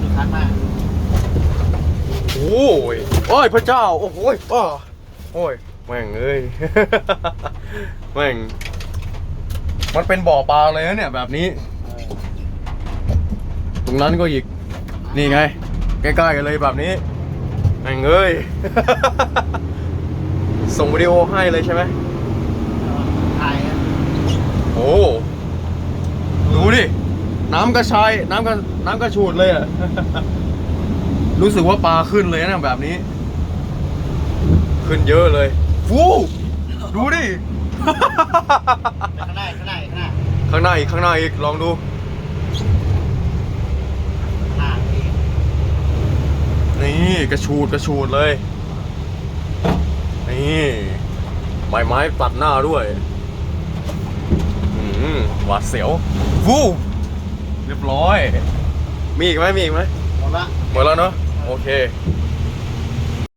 สุดท้ายมากโอ้ยโอ้ยพระเจ้า โอ้โหยอ้อโอ้ยแม่งเอ้ย แม่ง มันเป็นบ่อปลาเลยนะเนี่ยแบบนี้ ตรงนั้นก็อีก นี่ไง ใกล้ๆกันเลยแบบนี้ แม่งเอ้ย ส่งวิดีโอให้เลยใช่ไหมถ่ายอะโอ้ ดูดิ น้ำกระชายน้ำกระน้ำกระชูดเลยอะรู้สึกว่าปลาขึ้นเลยนะแบบนี้ ขึ้นเยอะเลยฟูดูดิ ข้างหน้าข้างหน้าข้างหน้าข้างหน้าอีกข้างหน้าอีกลองดูห่างอีกนี่กระชูดกระชูดเลย นี่ใบไม้ตัดหน้าด้วย อืมหวาดเสียวฟู เรียบร้อย มีอีกไหมมีอีกไหมหมดละหมดแล้วเนาะโอเค